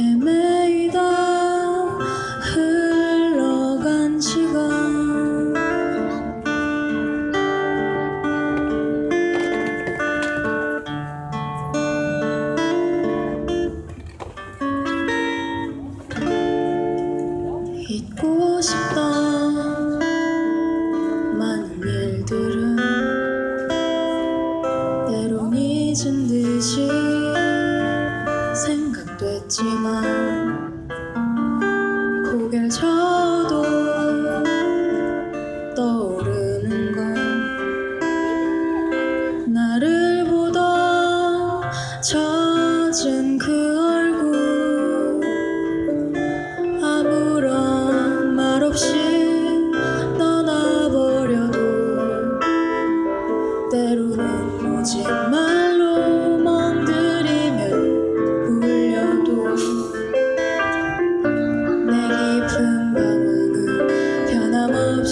Amen. 있지만 고개를 쳐도 떠오르는 건 나를 보던 젖은 그 얼굴. 아무런 말 없이 떠나버려도 때로는 오지만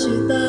知道。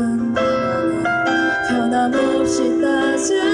깊은 밤에 변함없이 따져